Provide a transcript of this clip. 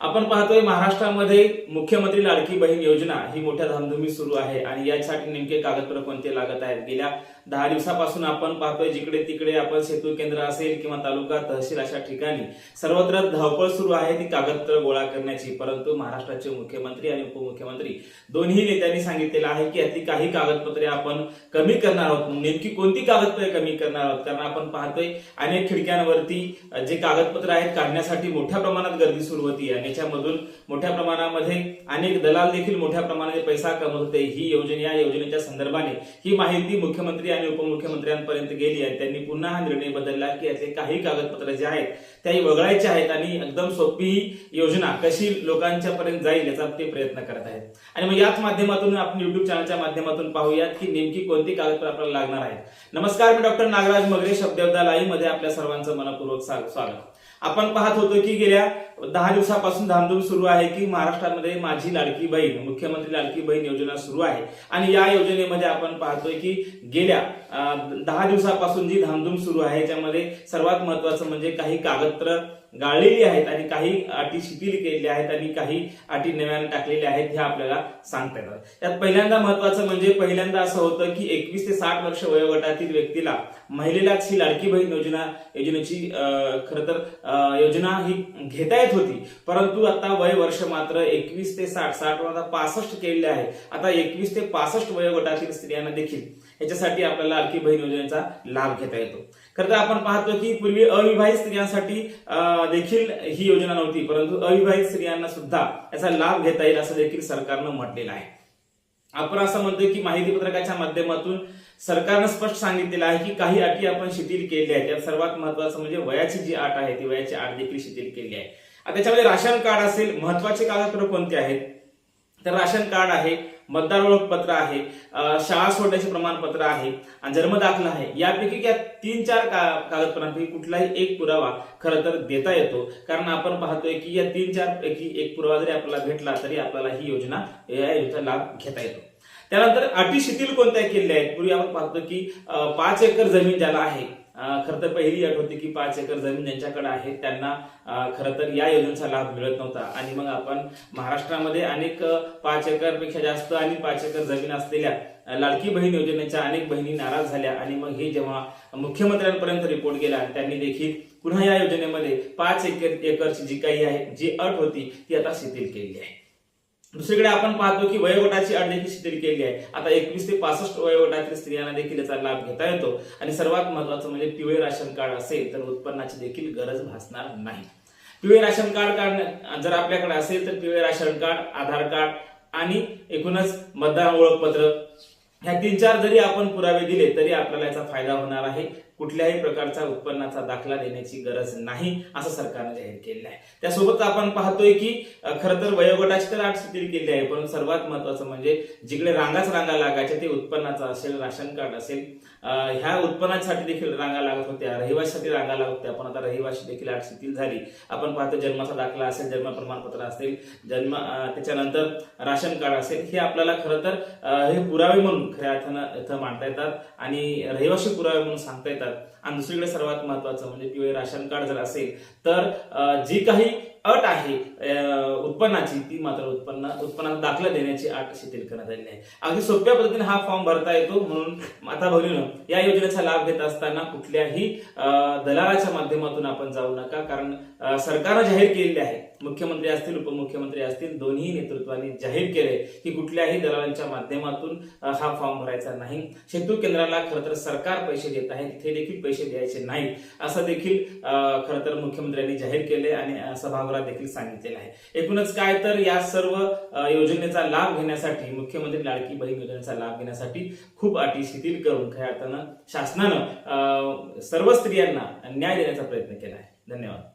आपण पाहतोय महाराष्ट्रामध्ये मुख्यमंत्री लाडकी बहीण योजना ही मोठ्या धामधुमी सुरू आहे आणि यासाठी नेमके कागदपत्र कोणते लागत आहेत? गेल्या दहा दिवसापासून आपण पाहतोय जिकडे तिकडे आपण सेतू केंद्र असेल किंवा तालुका तहसील अशा ठिकाणी सर्वत्र धावपळ सुरू आहे ती कागदपत्र गोळा करण्याची. परंतु महाराष्ट्राचे मुख्यमंत्री आणि उपमुख्यमंत्री दोन्ही नेत्यांनी सांगितलेलं आहे की यातली काही कागदपत्रे आपण कमी करणार आहोत. नेमकी कोणती कागदपत्रे कमी करणार आहोत? कारण आपण पाहतोय अनेक खिडक्यांवरती जे कागदपत्र आहेत काढण्यासाठी मोठ्या प्रमाणात गर्दी सुरू होती आणि याच्यामधून मोठ्या प्रमाणामध्ये अनेक दलाल देखील मोठ्या प्रमाणात पैसा कमवत होते. ही योजना या योजनेच्या संदर्भाने ही माहिती मुख्यमंत्री आणि उपमुख्यमंत्र्यांपर्यंत गेली आहे. त्यांनी पुन्हा हा निर्णय बदलला की यातले काही कागदपत्र जे आहेत त्याही वगळायचे आहेत आणि एकदम सोपी ही योजना कशी लोकांच्या पर्यंत जाईल याचा ते प्रयत्न करत आहेत. आणि मग याच माध्यमातून आपण युट्यूब चॅनलच्या माध्यमातून पाहूयात की नेमकी कोणती कागदपत्र आपल्याला लागणार आहेत. नमस्कार मी डॉक्टर नागराज मगरे शब्देवदा लाईव्हमध्ये आपल्या सर्वांचं मनपूर्वक स्वागत. आपण पाहत होतो की गेल्या दहा दिवसापासून धामधूम सुरू आहे की महाराष्ट्रामध्ये माझी लाडकी बहीण मुख्यमंत्री लाडकी बहीण योजना सुरू आहे. आणि या योजनेमध्ये आपण पाहतोय की गेल्या दहा दिवसापासून जी धामधूम सुरू आहे याच्यामध्ये सर्वात महत्वाचं म्हणजे काही कागदपत्र गाळलेली आहेत आणि काही अटी शिथिल केलेल्या आहेत आणि काही अटी नव्याने टाकलेल्या आहेत हे आपल्याला सांगता येतात त्यात पहिल्यांदा महत्वाचं म्हणजे पहिल्यांदा असं होतं की एकवीस ते साठ वर्ष वयोगटातील व्यक्तीला महिलेलाच ही लाडकी बहीण योजना योजनेची अं, तर योजना ही घेता येत होती. परंतु आता वय वर्ष मात्र एकवीस ते साठ साठ वर आता पासष्ट केलेले आहे. आता एकवीस ते पासष्ट वयोगटातील स्त्रियांना देखील याच्यासाठी आपल्याला लाडकी बहीण योजनेचा लाभ घेता येतो. खरं तर आपण पाहतो की पूर्वी अविवाहित स्त्रियांसाठी अं, देखील ही योजना नव्हती परंतु अविवाहित स्त्रियांना सुद्धा याचा लाभ घेता येईल असं देखील सरकारनं म्हटलेलं आहे. आपण असं म्हणतोय की माहिती पत्रकाच्या माध्यमातून सरकारनं स्पष्ट सांगितलेलं आहे की काही अटी आपण शिथिल केल्या आहेत. त्यात सर्वात महत्वाचं म्हणजे वयाची जी अट आहे ती वयाची अट देखील शिथिल केली आहे. त्याच्यामध्ये राशन कार्ड असेल महत्त्वाचे कागदपत्र कोणते आहेत? तर राशन कार्ड आहे मतदार ओळखपत्र आहे शाळा सोडण्याचे प्रमाणपत्र आहे आणि जन्मदाखला आहे यापैकी या तीन चार का- कागदपत्रांपैकी कुठलाही एक पुरावा खरं तर देता येतो. कारण आपण पाहतोय की या तीन चार पैकी एक पुरावा जरी आपल्याला भेटला तरी आपल्याला ही योजना या योजनेचा लाभ घेता येतो. त्यानंतर अटी शिथिल कोणत्या केलेल्या आहेत? पूर्वी आपण पाहतो की पाच एकर जमीन ज्याला आहे खरं तर पहिली अट होती की पाच एकर जमीन ज्यांच्याकडे आहे त्यांना खर खरं तर या योजनेचा लाभ मिळत नव्हता. आणि मग आपण महाराष्ट्रामध्ये अनेक पाच एकरपेक्षा जास्त आणि पाच एकर जमीन असलेल्या लाडकी बहीण योजनेच्या अनेक बहिणी नाराज झाल्या. आणि मग हे जेव्हा मुख्यमंत्र्यांपर्यंत रिपोर्ट गेला त्यांनी देखील पुन्हा या योजनेमध्ये पाच एकर एकरची जी काही आहे जी अट होती ती आता शिथिल केली आहे. दुसरीकडे आपण पाहतो की वयोगटाची अट देखील शिथिल केली आहे. आता एकवीस ते पासष्ट वयोगटातील स्त्रियांना देखील याचा लाभ घेता येतो. आणि सर्वात महत्वाचं म्हणजे पिवळे राशन कार्ड असेल तर उत्पन्नाची देखील गरज भासणार नाही. पिवळे राशन कार्ड काढण्या जर आपल्याकडे असेल तर पिवळे राशन कार्ड आधार कार्ड आणि एकूणच मतदार ओळखपत्र. ह्या तीन चार जरी आपण पुरावे दिले तरी आपल्याला याचा फायदा होणार आहे. कुठल्याही प्रकारचा उत्पन्नाचा दाखला देण्याची गरज नाही असं सरकारने जाहीर केलेलं आहे. त्यासोबत आपण पाहतोय की खरं तर वयोगटाची तर आठ शिथिल केली आहे पण सर्वात महत्वाचं म्हणजे जिकडे रांगाच रांगा लागायच्या ते उत्पन्नाचा असेल राशन कार्ड असेल ह्या उत्पन्नासाठी देखील रांगा लागत होत्या रहिवाशासाठी रांगा लागत होत्या. पण आता रहिवाशी देखील आठ शिथिल झाली. आपण पाहतो जन्माचा दाखला असेल जन्म प्रमाणपत्र असेल जन्म त्याच्यानंतर राशन कार्ड असेल हे आपल्याला खरं तर हे पुरावे म्हणून खऱ्या अर्थानं इथं मांडता येतात आणि रहिवाशी पुरावे म्हणून सांगता येतात. आणि दुसरीकडे सर्वात महत्वाचं म्हणजे पिवळे राशन कार्ड जर असेल तर जी काही अट आहे उत्पन्नाची ती मात्र उत्पन्न उत्पन्नात दाखला देण्याची अट शिथिल करण्यात आलेली आहे. अगदी सोप्या पद्धतीने हा फॉर्म भरता येतो म्हणून माता भगिनीनं या योजनेचा लाभ घेत असताना कुठल्याही दलालाच्या माध्यमातून आपण जाऊ नका कारण सरकारनं जाहीर केलेले आहे. मुख्यमंत्री असतील उपमुख्यमंत्री असतील दोन्ही नेतृत्वाने जाहीर केले की कुठल्याही दलालांच्या माध्यमातून हा फॉर्म भरायचा नाही. सेतू केंद्राला खरं तर सरकार पैसे देत आहे तिथे देखील पैसे द्यायचे नाहीत. असं देखील खर खरं तर मुख्यमंत्र्यांनी जाहीर केले आणि सभागृह तुम्हाला देखील सांगितलेलं आहे. एकूणच काय तर या सर्व योजनेचा लाभ घेण्यासाठी मुख्यमंत्री लाडकी बहीण योजनेचा लाभ घेण्यासाठी खूप अटी शिथिल करून खऱ्या अर्थानं शासनानं अ, सर्व स्त्रियांना न्याय देण्याचा प्रयत्न केला आहे. धन्यवाद.